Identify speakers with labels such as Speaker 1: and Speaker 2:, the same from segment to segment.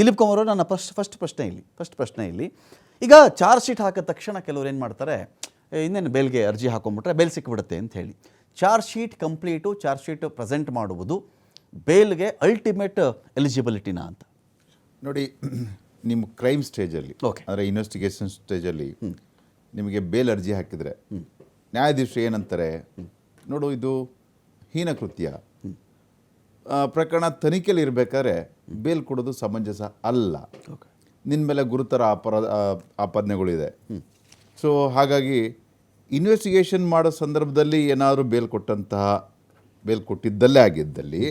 Speaker 1: ದಿಲೀಪ್ ಕುಮಾರ್ ಅವರು ನನ್ನ first first ಪ್ರಶ್ನೆ ಇಲ್ಲಿ ಫಸ್ಟ್ ಪ್ರಶ್ನೆ ಇಲ್ಲಿ. ಈಗ ಚಾರ್ಜ್ ಶೀಟ್ ಹಾಕಿದ ತಕ್ಷಣ ಕೆಲವರು ಏನು ಮಾಡ್ತಾರೆ ಇನ್ನೇನು ಬೇಲ್ಗೆ ಅರ್ಜಿ ಹಾಕೊಂಡ್ಬಿಟ್ರೆ ಬೇಲ್ ಸಿಕ್ಬಿಡುತ್ತೆ ಅಂತ ಹೇಳಿ. Charge sheet complete charge sheet present ಮಾಡುವುದು ಬೇಲ್ಗೆ ಅಲ್ಟಿಮೇಟ್ ಎಲಿಜಿಬಿಲಿಟಿನಾ ಅಂತ.
Speaker 2: ನೋಡಿ ನಿಮ್ಮ ಕ್ರೈಮ್ ಸ್ಟೇಜಲ್ಲಿ
Speaker 1: ಓಕೆ
Speaker 2: ಅಂದರೆ ಇನ್ವೆಸ್ಟಿಗೇಷನ್ ಸ್ಟೇಜಲ್ಲಿ ನಿಮಗೆ ಬೇಲ್ ಅರ್ಜಿ ಹಾಕಿದರೆ ನ್ಯಾಯಾಧೀಶರು ಏನಂತಾರೆ ನೋಡು ಇದು ಹೀನ ಕೃತ್ಯ. ಪ್ರಕರಣ ತನಿಖೆಯಲ್ಲಿ ಇರಬೇಕಾದ್ರೆ ಬೇಲ್ ಕೊಡೋದು ಸಮಂಜಸ ಅಲ್ಲ. ನಿನ್ನ ಮೇಲೆ ಗುರುತರ ಅಪರಾಧ ಆಪಾದನೆಗಳಿದೆ. ಸೊ ಹಾಗಾಗಿ ಇನ್ವೆಸ್ಟಿಗೇಷನ್ ಮಾಡೋ ಸಂದರ್ಭದಲ್ಲಿ ಏನಾದರೂ ಬೇಲ್ ಕೊಟ್ಟಂತಹ ಬೇಲ್ ಕೊಟ್ಟಿದ್ದಲ್ಲೇ ಆಗಿದ್ದಲ್ಲಿ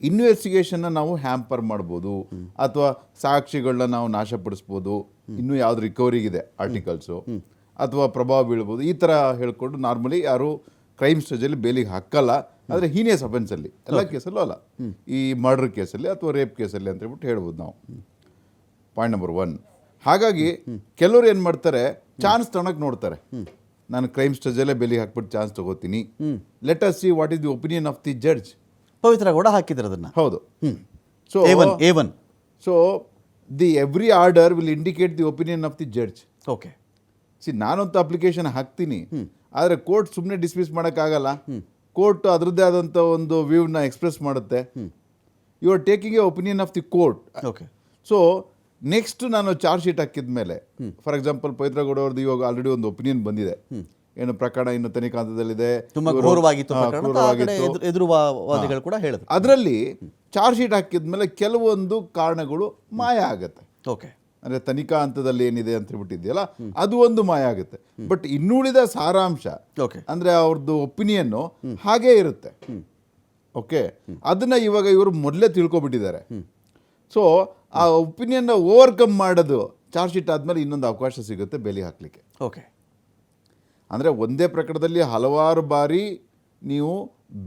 Speaker 2: ಇನ್ವೆಸ್ಟಿಗೇಷನ್ನ ನಾವು ಹ್ಯಾಂಪರ್ ಮಾಡ್ಬೋದು. ಅಥವಾ ಸಾಕ್ಷಿಗಳನ್ನ ನಾವು ನಾಶಪಡಿಸ್ಬೋದು. ಇನ್ನೂ ಯಾವ್ದು ರಿಕವರಿಗಿದೆ ಆರ್ಟಿಕಲ್ಸು ಅಥವಾ ಪ್ರಭಾವ ಬೀಳ್ಬೋದು. ಈ ಥರ ಹೇಳ್ಕೊಂಡು ನಾರ್ಮಲಿ ಯಾರು ಕ್ರೈಮ್ ಸ್ಟೇಜಲ್ಲಿ ಬೇಲಿಗೆ ಹಾಕಲ್ಲ. ಆದರೆ ಹೀನಿಯಸ್ ಅಫೆನ್ಸಲ್ಲಿ ಎಲ್ಲ ಕೇಸಲ್ಲೂ ಅಲ್ಲ ಈ ಮರ್ಡರ್ ಕೇಸಲ್ಲಿ ಅಥವಾ ರೇಪ್ ಕೇಸಲ್ಲಿ ಅಂತ ಹೇಳ್ಬಿಟ್ಟು ಹೇಳ್ಬೋದು ನಾವು. ಪಾಯಿಂಟ್ ನಂಬರ್ ಒನ್ ಹಾಗಾಗಿ ಕೆಲವರು ಏನು ಮಾಡ್ತಾರೆ ಚಾನ್ಸ್ ತಗೊಳಕ್ ನೋಡ್ತಾರೆ. ನಾನು ಕ್ರೈಮ್ ಸ್ಟೇಜಲ್ಲೇ ಬೆಲೆ ಹಾಕ್ಬಿಟ್ಟು ಚಾನ್ಸ್ ತಗೋತೀನಿ. Let us see what is the opinion of the judge
Speaker 1: Pavithra ಕೂಡ ಹಾಕಿದ್ರು ಅದನ್ನು.
Speaker 2: ಹೌದು. So
Speaker 1: a one
Speaker 2: so the every order will indicate the opinion of the judge
Speaker 1: okay
Speaker 2: see ನಾನಂತೂ ಅಪ್ಲಿಕೇಶನ್ ಹಾಕ್ತೀನಿ. ಆದರೆ ಕೋರ್ಟ್ ಸುಮ್ಮನೆ ಡಿಸ್ಮಿಸ್ ಮಾಡೋಕ್ಕಾಗಲ್ಲ. ಕೋರ್ಟ್ ಅದರದ್ದೇ ಆದಂಥ ಒಂದು ವ್ಯೂವ್ನ ಎಕ್ಸ್ಪ್ರೆಸ್ ಮಾಡುತ್ತೆ. You are taking a opinion of the court
Speaker 1: okay
Speaker 2: so next ನಾನು ಚಾರ್ಜ್ ಶೀಟ್ ಹಾಕಿದ ಮೇಲೆ ಫಾರ್ ಎಕ್ಸಾಂಪಲ್ ಪವಿತ್ರ ಗೌಡ ಅವ್ರದ್ದು ಇವಾಗ ಆಲ್ರೆಡಿ ಒಂದು ಒಪಿನಿಯನ್ ಬಂದಿದೆ. ಏನು ಪ್ರಕರಣ ಇನ್ನು ತನಿಖಾ ಹಂತದಲ್ಲಿದೆ
Speaker 1: ತುಂಬಾ
Speaker 2: ಇವರು-
Speaker 1: ಘೋರವಾಗಿತ್ತು
Speaker 2: ಹಾ,
Speaker 1: ಪ್ರಕರಣ ಅಂತ ಆ ಕಡೆ
Speaker 2: ಕ್ರೂರವಾಗಿತ್ತು.
Speaker 1: ಎದುರು- ಎದುರು ಕೂಡ ಹೇಳಿದ್ರು.
Speaker 2: ಅದರಲ್ಲಿ ಚಾರ್ಜ್ ಶೀಟ್ ಹಾಕಿದ ಮೇಲೆ ಕೆಲವೊಂದು ಕಾರಣಗಳು ಮಾಯ ಆಗತ್ತೆ.
Speaker 1: ಓಕೆ
Speaker 2: ಅಂದ್ರೆ ತನಿಖಾ ಹಂತದಲ್ಲಿ ಏನಿದೆ ಅಂತ ಹೇಳ್ಬಿಟ್ಟಿದೆಯಲ್ಲ ಅದು ಒಂದು ಮಾಯ ಆಗುತ್ತೆ. ಬಟ್ ಇನ್ನುಳಿದ ಸಾರಾಂಶ
Speaker 1: ಓಕೆ
Speaker 2: ಅಂದ್ರೆ ಅವ್ರದ್ದು ಒಪಿನಿಯನ್ನು ಹಾಗೇ ಇರುತ್ತೆ. ಓಕೆ ಅದನ್ನ ಇವಾಗ ಇವರು ಮೊದಲೇ ತಿಳ್ಕೊಬಿಟ್ಟಿದ್ದಾರೆ. ಸೊ ಆ ಒಪಿನಿಯನ್ನ ಓವರ್ಕಮ್ ಮಾಡೋದು ಚಾರ್ಜ್ ಶೀಟ್ ಆದಮೇಲೆ ಇನ್ನೊಂದು ಅವಕಾಶ ಸಿಗುತ್ತೆ ಬೇಲಿ ಹಾಕಲಿಕ್ಕೆ.
Speaker 1: ಓಕೆ
Speaker 2: ಅಂದರೆ ಒಂದೇ ಪ್ರಕರಣದಲ್ಲಿ ಹಲವಾರು ಬಾರಿ ನೀವು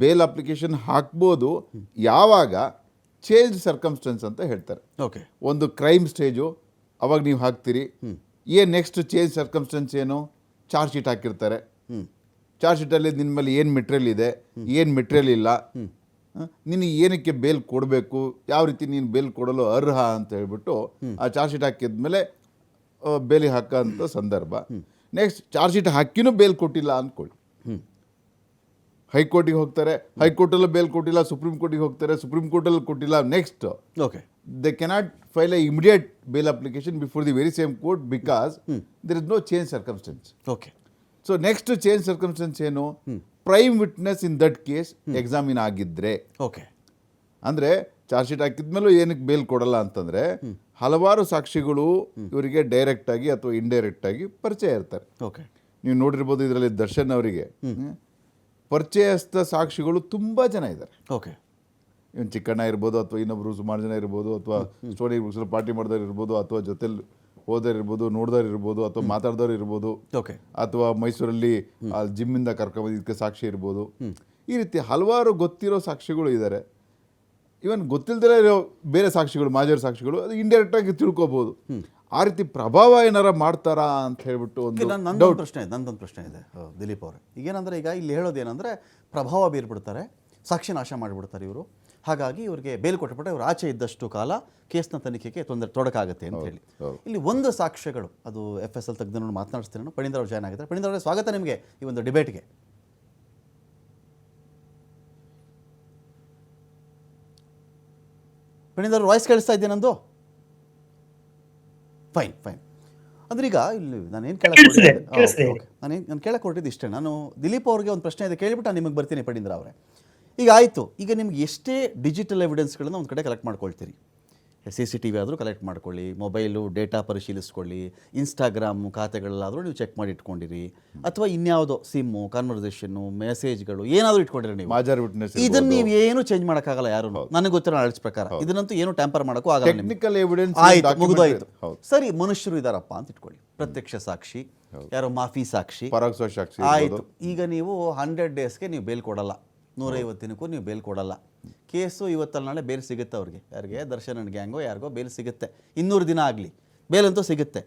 Speaker 2: ಬೇಲ್ ಅಪ್ಲಿಕೇಶನ್ ಹಾಕ್ಬೋದು ಯಾವಾಗ? ಚೇಂಜ್ ಸರ್ಕಮ್ಸ್ಟೆನ್ಸ್ ಅಂತ ಹೇಳ್ತಾರೆ.
Speaker 1: ಓಕೆ
Speaker 2: ಒಂದು ಕ್ರೈಮ್ ಸ್ಟೇಜು ಅವಾಗ ನೀವು ಹಾಕ್ತೀರಿ. ಏನು ನೆಕ್ಸ್ಟ್ ಚೇಂಜ್ ಸರ್ಕಮ್ಸ್ಟೆನ್ಸ್ ಏನು? ಚಾರ್ಜ್ ಶೀಟ್ ಹಾಕಿರ್ತಾರೆ. ಚಾರ್ಜ್ ಶೀಟಲ್ಲಿ ನಿನ್ನ ಮೇಲೆ ಏನು ಮೆಟೀರಿಯಲ್ ಇದೆ? ಏನು ಮೆಟೀರಿಯಲ್ ಇಲ್ಲ? ನಿನಗೆ ಏನಕ್ಕೆ ಬೇಲ್ ಕೊಡಬೇಕು? ಯಾವ ರೀತಿ ನೀನು ಬೇಲ್ ಕೊಡಲು ಅರ್ಹ ಅಂತ ಹೇಳ್ಬಿಟ್ಟು ಆ ಚಾರ್ಜ್ ಶೀಟ್ ಹಾಕಿದ್ಮೇಲೆ ಬೇಲಿ ಹಾಕೋಂಥ ಸಂದರ್ಭ. ನೆಕ್ಸ್ಟ್ ಚಾರ್ಜ್ ಶೀಟ್ ಹಾಕಿನೂ ಬೇಲ್ ಕೊಟ್ಟಿಲ್ಲ ಅಂದ್ಕೊಳ್ಳಿ ಹೈಕೋರ್ಟಿಗೆ ಹೋಗ್ತಾರೆ. ಹೈಕೋರ್ಟಲ್ಲೂ ಬೇಲ್ ಕೊಟ್ಟಿಲ್ಲ ಸುಪ್ರೀಂ ಕೋರ್ಟಿಗೆ ಹೋಗ್ತಾರೆ. ಸುಪ್ರೀಂ ಕೋರ್ಟಲ್ಲಿ ಕೊಟ್ಟಿಲ್ಲ. Next
Speaker 1: okay
Speaker 2: they cannot file a immediate bail application before the very same court because there is no change circumstance.
Speaker 1: Okay
Speaker 2: So next change circumstance ಏನು? Prime witness in that case examine ಆಗಿದ್ರೆ
Speaker 1: okay
Speaker 2: ಅಂದರೆ charge sheet ಹಾಕಿದ್ಮೇಲೂ ಏನಕ್ಕೆ bail ಕೊಡಲ್ಲ ಅಂತಂದರೆ ಹಲವಾರು ಸಾಕ್ಷಿಗಳು ಇವರಿಗೆ ಡೈರೆಕ್ಟ್ ಆಗಿ ಅಥವಾ ಇಂಡೈರೆಕ್ಟ್ ಆಗಿ ಪರಿಚಯ ಇರ್ತಾರೆ.
Speaker 1: ಓಕೆ
Speaker 2: ನೀವು ನೋಡಿರ್ಬೋದು ಇದರಲ್ಲಿ ದರ್ಶನ್ ಅವರಿಗೆ. ಪರಿಚಯಸ್ಥ ಸಾಕ್ಷಿಗಳು ತುಂಬ ಜನ ಇದ್ದಾರೆ.
Speaker 1: ಓಕೆ
Speaker 2: ಇವನ್ ಚಿಕ್ಕಣ್ಣ ಇರ್ಬೋದು ಅಥವಾ ಇನ್ನೊಬ್ರು ಸುಮಾರು ಜನ ಇರ್ಬೋದು ಅಥವಾ ಸ್ಟೋರಿ ಬುಕ್ಸ್ ಪಾರ್ಟಿ ಮಾಡಿದವ್ರು ಇರ್ಬೋದು ಅಥವಾ ಜೊತೆಲಿ ಹೋದವ್ರು ಇರ್ಬೋದು ನೋಡಿದವ್ರು ಇರ್ಬೋದು ಅಥವಾ ಮಾತಾಡ್ದವ್ರು ಇರ್ಬೋದು
Speaker 1: ಓಕೆ.
Speaker 2: ಅಥವಾ ಮೈಸೂರಲ್ಲಿ ಆ ಜಿಮ್ಮಿಂದ ಕರ್ಕೊಂಬಂದಿದ್ದಕ್ಕೆ ಸಾಕ್ಷಿ ಇರ್ಬೋದು. ಈ ರೀತಿ ಹಲವಾರು ಗೊತ್ತಿರೋ ಸಾಕ್ಷಿಗಳು ಇದ್ದಾರೆ ಇವನ್ ಗೊತ್ತಿಲ್ಲದೇ ಇರೋ ಬೇರೆ ಸಾಕ್ಷಿಗಳು ಮಾಜರ್ ಸಾಕ್ಷಿಗಳು ಅದು ಇಂಡೈರೆಕ್ಟ್ ಆಗಿ ತಿಳ್ಕೊಬೋದು ಆ ರೀತಿ ಪ್ರಭಾವ ಏನಾರ ಮಾಡ್ತಾರಾ ಅಂತ ಹೇಳ್ಬಿಟ್ಟು ಒಂದು
Speaker 1: ನಂದೊಂದು ಪ್ರಶ್ನೆ ಇದೆ ನಂದೊಂದು ಪ್ರಶ್ನೆ ಇದೆ ದಿಲೀಪ್ ದಿಲೀಪ್ ಈಗ ಏನಂದ್ರೆ ಈಗ ಇಲ್ಲಿ ಹೇಳೋದು ಏನಂದ್ರೆ ಪ್ರಭಾವ ಬೀರ್ಬಿಡ್ತಾರೆ ಸಾಕ್ಷಿ ನಾಶ ಮಾಡಿಬಿಡ್ತಾರೆ ಇವರು. ಹಾಗಾಗಿ ಇವರಿಗೆ ಬೇಲ್ ಕೊಟ್ಟುಬಿಟ್ರೆ ಇವರು ಆಚೆ ಇದ್ದಷ್ಟು ಕಾಲ ಕೇಸ್ನ ತನಿಖೆಗೆ ತೊಂದರೆ ತೊಡಕಾಗುತ್ತೆ ಅಂತ ಹೇಳಿ. ಇಲ್ಲಿ ಒಂದು ಸಾಕ್ಷ್ಯಗಳು ಅದು ಎಫ್ ಎಸ್ ಎಲ್ ತಜ್ಞರನ್ನು ಮಾತನಾಡಿಸ್ತೀನಿ ನಾನು. ಪಣೀಂದ್ರ ಅವರು ಜಾಯ್ನ್ ಆಗಿದ್ದಾರೆ. ಪಣೀಂದ್ರ ಅವರೇ ಸ್ವಾಗತ ನಿಮಗೆ ಈ ಒಂದು ಡಿಬೇಟ್ಗೆ. ಪಣೀಂದ್ರ ಅವರು ವಾಯ್ಸ್ ಕೇಳಿಸ್ತಾ ಇದ್ದೀನಿ ನಂದು? Fine fine. ಅಂದ್ರೆ ಈಗ ಇಲ್ಲಿ ನಾನು ಏನು
Speaker 3: ಕೇಳಿಸ್ತಿದೆ, ಕೇಳಿಸ್ತಿದೆ.
Speaker 1: ನಾನು ನಾನು ಕೇಳಕ್ಕೆ ಹೊರಟಿದ್ದು ಇಷ್ಟೇ. ನಾನು ದಿಲೀಪ್ ಅವ್ರಿಗೆ ಒಂದು ಪ್ರಶ್ನೆ ಇದೆ ಕೇಳಿಬಿಟ್ಟು ನಾನು ನಿಮಗೆ ಬರ್ತೀನಿ ಪಣೀಂದ್ರ ಅವರೇ. ಈಗ ಆಯಿತು. ಈಗ ನಿಮ್ಗೆ ಎಷ್ಟೇ ಡಿಜಿಟಲ್ ಎವಿಡೆನ್ಸ್ಗಳನ್ನು ಒಂದು ಕಡೆ ಕಲೆಕ್ಟ್ ಮಾಡ್ಕೊಳ್ತೀರಿ. ಸಿ ಸಿ ಟಿ ವಿ ಆದರೂ ಕಲೆಕ್ಟ್ ಮಾಡ್ಕೊಳ್ಳಿ ಮೊಬೈಲು ಡೇಟಾ ಪರಿಶೀಲಿಸ್ಕೊಳ್ಳಿ ಇನ್ಸ್ಟಾಗ್ರಾಮ್ ಖಾತೆಗಳಲ್ಲಾದರೂ ನೀವು ಚೆಕ್ ಮಾಡಿ ಇಟ್ಕೊಂಡಿರಿ. ಅಥವಾ ಇನ್ಯಾವುದೋ ಸಿಮ್ಮು ಕನ್ವರ್ಸೇಷನ್ನು ಮೆಸೇಜ್ಗಳು ಏನಾದರೂ ಇಟ್ಕೊಂಡಿರಿ ನೀವು.
Speaker 2: ಮಾಜರ್ ವಿಟ್ನೆಸ್
Speaker 1: ಇದನ್ನ ನೀವು ಏನು ಚೇಂಜ್ ಮಾಡೋಕ್ಕಾಗಲ್ಲ ಯಾರು. ನನಗೆ ಗೊತ್ತಿರೋ ನಾಲೆಡ್ಜ್ ಪ್ರಕಾರ. ಇದನ್ನಂತೂ ಏನು ಟ್ಯಾಂಪರ್ ಮಾಡೋಕ್ಕೂ ಆಗಲ್ಲ.
Speaker 2: ಟೆಕ್ನಿಕಲ್ ಎವಿಡೆನ್ಸ್
Speaker 1: ಆಯ್ತು ಮುಗಿದೋಯ್ತು. ಸರಿ ಮನುಷ್ಯರು ಇದಾರಪ್ಪ ಅಂತ ಇಟ್ಕೊಳ್ಳಿ. ಪ್ರತ್ಯಕ್ಷ ಸಾಕ್ಷಿ ಯಾರೋ ಮಾಫಿ ಸಾಕ್ಷಿ.
Speaker 2: ಸಾಕ್ಷಿ
Speaker 1: ಆಯಿತು. ಈಗ ನೀವು ಹಂಡ್ರೆಡ್ ಡೇಸ್ಗೆ ನೀವು ಬೇಲ್ ಕೊಡಲ್ಲ. ನೂರೈವತ್ತು ದಿನಕ್ಕೂ ನೀವು ಬೇಲ್ ಕೊಡಲ್ಲ. ಕೇಸು ಇವತ್ತಲ್ಲಿ ನಾಳೆ ಬೇಲ್ ಸಿಗುತ್ತೆ ಅವ್ರಿಗೆ. ಯಾರಿಗೆ? ದರ್ಶನ್ ಗ್ಯಾಂಗೋ ಯಾರಿಗೋ ಬೇಲ್ ಸಿಗುತ್ತೆ. ಇನ್ನೂರು ದಿನ ಆಗಲಿ. ಬೇಲ್ ಅಂತೂ ಸಿಗುತ್ತೆ.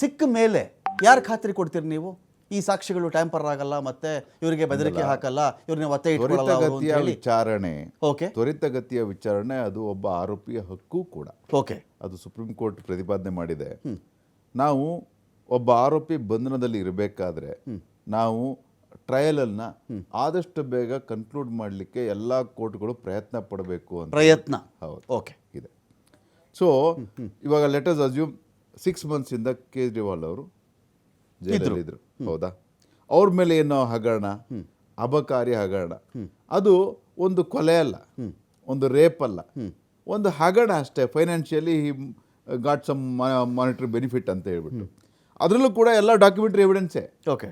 Speaker 1: ಸಿಕ್ಕ ಮೇಲೆ ಯಾರು ಖಾತ್ರಿ ಕೊಡ್ತೀರಿ ನೀವು? ಈ ಸಾಕ್ಷಿಗಳು ಟ್ಯಾಂಪರ್ ಆಗಲ್ಲ ಮತ್ತೆ ಇವರಿಗೆ ಬೆದರಿಕೆ ಹಾಕಲ್ಲ ಇವ್ರನ್ನ ಒತ್ತೆ
Speaker 2: ತ್ವರಿತಗತಿಯ ವಿಚಾರಣೆ.
Speaker 1: ಓಕೆ.
Speaker 2: ತ್ವರಿತಗತಿಯ ವಿಚಾರಣೆ ಅದು ಒಬ್ಬ ಆರೋಪಿಯ ಹಕ್ಕು ಕೂಡ.
Speaker 1: ಓಕೆ.
Speaker 2: ಅದು ಸುಪ್ರೀಂ ಕೋರ್ಟ್ ಪ್ರತಿಪಾದನೆ ಮಾಡಿದೆ. ನಾವು ಒಬ್ಬ ಆರೋಪಿ ಬಂಧನದಲ್ಲಿ ಇರಬೇಕಾದ್ರೆ ನಾವು ಟ್ರಯಲನ್ನ ಆದಷ್ಟು ಬೇಗ ಕನ್ಕ್ಲೂಡ್ ಮಾಡಲಿಕ್ಕೆ ಎಲ್ಲ ಕೋರ್ಟ್ಗಳು ಪ್ರಯತ್ನ ಪಡಬೇಕು ಅಂತ
Speaker 1: ಪ್ರಯತ್ನ.
Speaker 2: ಹೌದು.
Speaker 1: ಓಕೆ.
Speaker 2: ಇದೆ. ಸೊ ಇವಾಗ ಲೆಟರ್ಸ್ ಅಸ್ಯೂಮ್ ಸಿಕ್ಸ್ ಮಂತ್ಸಿಂದ ಕೇಜ್ರಿವಾಲ್ ಅವರು ಜೈಲಲ್ಲಿದ್ದರು ಹೌದಾ? ಅವ್ರ ಮೇಲೆ ಏನೋ ಹಗರಣ? ಅಬಕಾರಿ ಹಗರಣ. ಅದು ಒಂದು ಕೊಲೆ ಅಲ್ಲ. ಒಂದು ರೇಪ್ ಅಲ್ಲ. ಒಂದು ಹಗರಣ ಅಷ್ಟೇ. Financially got some monetary benefit ಅಂತ ಹೇಳ್ಬಿಟ್ಟು. ಅದರಲ್ಲೂ ಕೂಡ ಎಲ್ಲ ಡಾಕ್ಯುಮೆಂಟ್ರಿ ಎವಿಡೆನ್ಸೇ
Speaker 1: ಓಕೆ.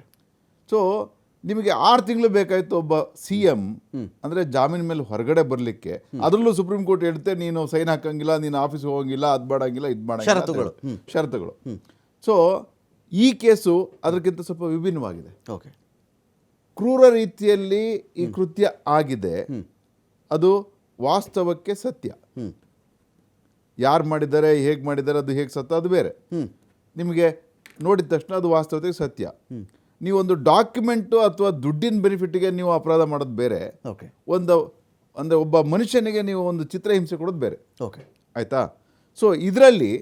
Speaker 2: ಸೊ ನಿಮಗೆ ಆರು ತಿಂಗಳು ಬೇಕಾಯ್ತು ಒಬ್ಬ ಸಿ ಎಂ ಅಂದರೆ ಜಾಮೀನ್ ಮೇಲೆ ಹೊರಗಡೆ ಬರಲಿಕ್ಕೆ. ಅದರಲ್ಲೂ ಸುಪ್ರೀಂ ಕೋರ್ಟ್ ಹೇಳುತ್ತೆ ನೀನು ಸೈನ್ ಹಾಕಂಗಿಲ್ಲ ನೀನು ಆಫೀಸ್ಗೆ ಹೋಗಂಗಿಲ್ಲ ಅದು ಮಾಡಂಗಿಲ್ಲ ಇದು ಮಾಡಂಗಿಲ್ಲ
Speaker 1: ಷರತ್ತುಗಳು.
Speaker 2: ಹೇಳುತ್ತೆ. ಷರತ್ತುಗಳು. ಸೊ ಈ ಕೇಸು ಅದಕ್ಕಿಂತ ಸ್ವಲ್ಪ ವಿಭಿನ್ನವಾಗಿದೆ.
Speaker 1: ಓಕೆ.
Speaker 2: ಕ್ರೂರ ರೀತಿಯಲ್ಲಿ ಈ ಕೃತ್ಯ ಆಗಿದೆ. ಅದು ವಾಸ್ತವಕ್ಕೆ ಸತ್ಯ. ಯಾರು ಮಾಡಿದ್ದಾರೆ ಹೇಗೆ ಮಾಡಿದ್ದಾರೆ ಅದು ಹೇಗೆ ಸತ್ಯ ಅದು ಬೇರೆ. ನಿಮಗೆ ನೋಡಿದ ತಕ್ಷಣ ಅದು ವಾಸ್ತವತೆಗೆ ಸತ್ಯ. ನೀವೊಂದು ಡಾಕ್ಯುಮೆಂಟು ಅಥವಾ ದುಡ್ಡಿನ ಬೆನಿಫಿಟ್ಗೆ ನೀವು ಅಪರಾಧ ಮಾಡೋದು ಬೇರೆ.
Speaker 1: ಓಕೆ
Speaker 2: ಒಂದು ಅಂದರೆ ಒಬ್ಬ ಮನುಷ್ಯನಿಗೆ ನೀವು ಒಂದು ಚಿತ್ರಹಿಂಸೆ ಕೊಡೋದು ಬೇರೆ.
Speaker 1: ಓಕೆ
Speaker 2: ಆಯಿತಾ? ಸೊ ಇದರಲ್ಲಿ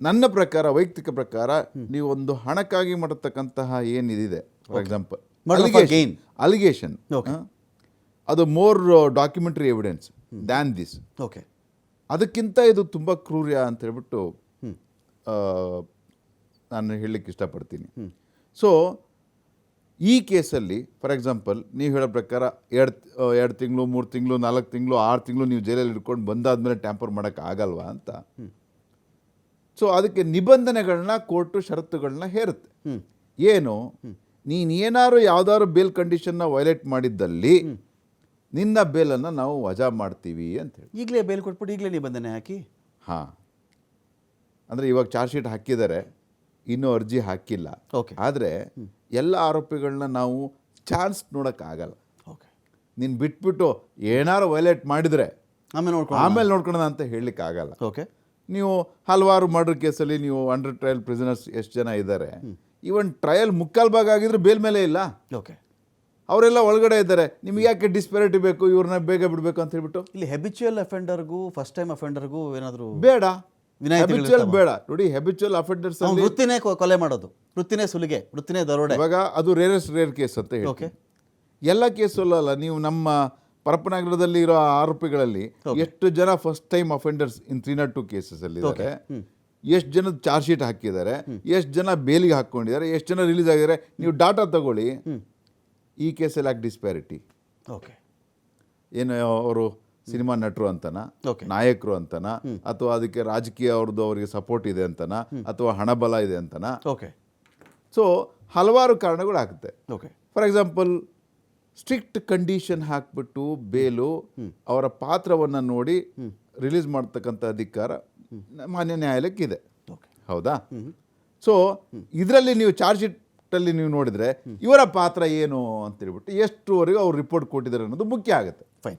Speaker 2: ನನ್ನ ಪ್ರಕಾರ ವೈಯಕ್ತಿಕ ಪ್ರಕಾರ ನೀವು ಒಂದು ಹಣಕ್ಕಾಗಿ ಮಾಡತಕ್ಕಂತಹ ಏನಿದೆ ಫಾರ್ ಎಕ್ಸಾಂಪಲ್ ಅಲಿಗೇಷನ್.
Speaker 1: ಅಲಿಗೇಷನ್.
Speaker 2: ಅದು more documentary evidence than this
Speaker 1: okay
Speaker 2: ಅದಕ್ಕಿಂತ ಇದು ತುಂಬ ಕ್ರೂರ್ಯ ಅಂತ ಹೇಳ್ಬಿಟ್ಟು ನಾನು ಹೇಳಲಿಕ್ಕೆ ಇಷ್ಟಪಡ್ತೀನಿ. ಸೊ ಈ ಕೇಸಲ್ಲಿ ಫಾರ್ ಎಕ್ಸಾಂಪಲ್ ನೀವು ಹೇಳೋ ಪ್ರಕಾರ ಎರಡು ಎರಡು ತಿಂಗಳು ಮೂರು ತಿಂಗಳು ನಾಲ್ಕು ತಿಂಗಳು ಆರು ತಿಂಗಳು ನೀವು ಜೈಲಲ್ಲಿ ಇಟ್ಕೊಂಡು ಬಂದಾದ್ಮೇಲೆ ಟ್ಯಾಂಪರ್ ಮಾಡೋಕ್ಕೆ ಆಗಲ್ವಾ ಅಂತ? ಸೊ ಅದಕ್ಕೆ ನಿಬಂಧನೆಗಳನ್ನ ಕೋರ್ಟು ಷರತ್ತುಗಳನ್ನ ಹೇರುತ್ತೆ. ಏನು? ನೀನು ಏನಾದ್ರು ಯಾವ್ದಾದ್ರು ಬೇಲ್ ಕಂಡೀಷನ್ನ ವೈಲೇಟ್ ಮಾಡಿದ್ದಲ್ಲಿ ನಿನ್ನ ಬೇಲನ್ನು ನಾವು ವಜಾ ಮಾಡ್ತೀವಿ ಅಂತ ಹೇಳಿ.
Speaker 1: ಈಗಲೇ ಬೇಲ್ ಕೊಟ್ಬಿಟ್ಟು ಈಗಲೇ ನಿಬಂಧನೆ ಹಾಕಿ?
Speaker 2: ಹಾಂ. ಅಂದರೆ ಇವಾಗ ಚಾರ್ಜ್ ಶೀಟ್ ಹಾಕಿದ್ದಾರೆ. ಇನ್ನೂ ಅರ್ಜಿ ಹಾಕಿಲ್ಲ.
Speaker 1: ಓಕೆ
Speaker 2: ಆದರೆ ಎಲ್ಲ ಆರೋಪಿಗಳನ್ನ ನಾವು ಚಾನ್ಸ್ ನೋಡೋಕ್ಕಾಗಲ್ಲ
Speaker 1: ಓಕೆ
Speaker 2: ನೀನು ಬಿಟ್ಬಿಟ್ಟು ಏನಾರು ವೈಲೇಟ್ ಮಾಡಿದರೆ
Speaker 1: ಆಮೇಲೆ ನೋಡ್ಕೊಂಡು
Speaker 2: ಆಮೇಲೆ ನೋಡ್ಕೊಳ್ಳೋಣ ಅಂತ ಹೇಳಲಿಕ್ಕಾಗಲ್ಲ
Speaker 1: ಓಕೆ
Speaker 2: ನೀವು ಹಲವಾರು ಮರ್ಡರ್ ಕೇಸಲ್ಲಿ ನೀವು ಅಂಡರ್ ಟ್ರಯಲ್ ಪ್ರಿಸನರ್ಸ್ ಎಷ್ಟು ಜನ ಇದ್ದಾರೆ ಈವನ್ ಟ್ರಯಲ್ ಮುಕ್ಕಾಲು ಭಾಗ ಆಗಿದ್ರೆ ಬೇಲ್ ಮೇಲೆ ಇಲ್ಲ.
Speaker 1: ಓಕೆ
Speaker 2: ಅವರೆಲ್ಲ ಒಳಗಡೆ ಇದ್ದಾರೆ. ನಿಮ್ಗೆ ಯಾಕೆ ಡಿಸ್ಪ್ಯಾರಿಟಿ ಬೇಕು? ಇವ್ರನ್ನ ಬೇಗ ಬಿಡಬೇಕು ಅಂತ ಹೇಳ್ಬಿಟ್ಟು?
Speaker 1: ಇಲ್ಲಿ ಹೆಬಿಚುಯಲ್ ಅಫೆಂಡರ್ಗೂ ಫಸ್ಟ್ ಟೈಮ್ ಅಫೆಂಡರ್ಗೂ ಏನಾದರೂ
Speaker 2: ಬೇಡ. ಬೇಡ. ನೋಡಿ ಹೆಬಿಚುವಲ್ ಅಫೆಂಡರ್ಸ್
Speaker 1: ವೃತ್ತಿನೇ ಕೊಲೆ ಮಾಡೋದು. ವೃತ್ತಿನೇ ಸುಲಿಗೆ ವೃತ್ತಿನೇ ದರೋಡೆ.
Speaker 2: ಇವಾಗ ಅದು ರೇರೆಸ್ಟ್ ರೇರ್ ಕೇಸ್ ಅಂತ ಹೇಳಿ
Speaker 1: ಓಕೆ
Speaker 2: ಎಲ್ಲ ಕೇಸಲ್ಲೂ ಅಲ್ಲ ನೀವು ನಮ್ಮ ಪರಪ್ಪನಗರದಲ್ಲಿ ಇರೋ ಆರೋಪಿಗಳಲ್ಲಿ ಎಷ್ಟು ಜನ first time offenders in three not two cases ಅಲ್ಲಿ ಇದ್ದಾರೆ. ಎಷ್ಟು ಜನ ಚಾರ್ಜ್ ಶೀಟ್ ಹಾಕಿದ್ದಾರೆ. ಎಷ್ಟು ಜನ ಬೇಲಿಗೆ ಹಾಕೊಂಡಿದ್ದಾರೆ. ಎಷ್ಟು ಜನ ರಿಲೀಸ್ ಆಗಿದ್ದಾರೆ. ನೀವು ಡಾಟಾ ತಗೊಳ್ಳಿ. ಈ ಕೇಸಲ್ಲಿ ಯಾಕೆ ಡಿಸ್ಪ್ಯಾರಿಟಿ
Speaker 1: ಓಕೆ
Speaker 2: ಏನು ಅವರು ಸಿನಿಮಾ ನಟರು ಅಂತನ. ನಾಯಕರು ಅಂತನ ಅಥವಾ ಅದಕ್ಕೆ ರಾಜಕೀಯ ಅವ್ರದ್ದು ಅವರಿಗೆ ಸಪೋರ್ಟ್ ಇದೆ ಅಂತನ ಅಥವಾ ಹಣಬಲ ಇದೆ ಅಂತನ.
Speaker 1: ಓಕೆ.
Speaker 2: ಸೊ ಹಲವಾರು ಕಾರಣಗಳು ಆಗುತ್ತೆ.
Speaker 1: Okay.
Speaker 2: For example strict condition ಹಾಕ್ಬಿಟ್ಟು ಬೇಲು ಅವರ ಪಾತ್ರವನ್ನು ನೋಡಿ ರಿಲೀಸ್ ಮಾಡ್ತಕ್ಕಂಥ ಅಧಿಕಾರ ಮಾನ್ಯ ನ್ಯಾಯಾಲಯಕ್ಕಿದೆ
Speaker 1: ಓಕೆ.
Speaker 2: ಹೌದಾ? ಸೊ ಇದರಲ್ಲಿ ನೀವು ಚಾರ್ಜ್ ಶೀಟಲ್ಲಿ ನೀವು ನೋಡಿದರೆ ಇವರ ಪಾತ್ರ ಏನು ಅಂತ ಹೇಳ್ಬಿಟ್ಟು ಎಷ್ಟುವರೆಗೂ ಅವ್ರು ರಿಪೋರ್ಟ್ ಕೊಟ್ಟಿದ್ದಾರೆ ಅನ್ನೋದು ಮುಖ್ಯ ಆಗುತ್ತೆ.
Speaker 1: ಫೈನ್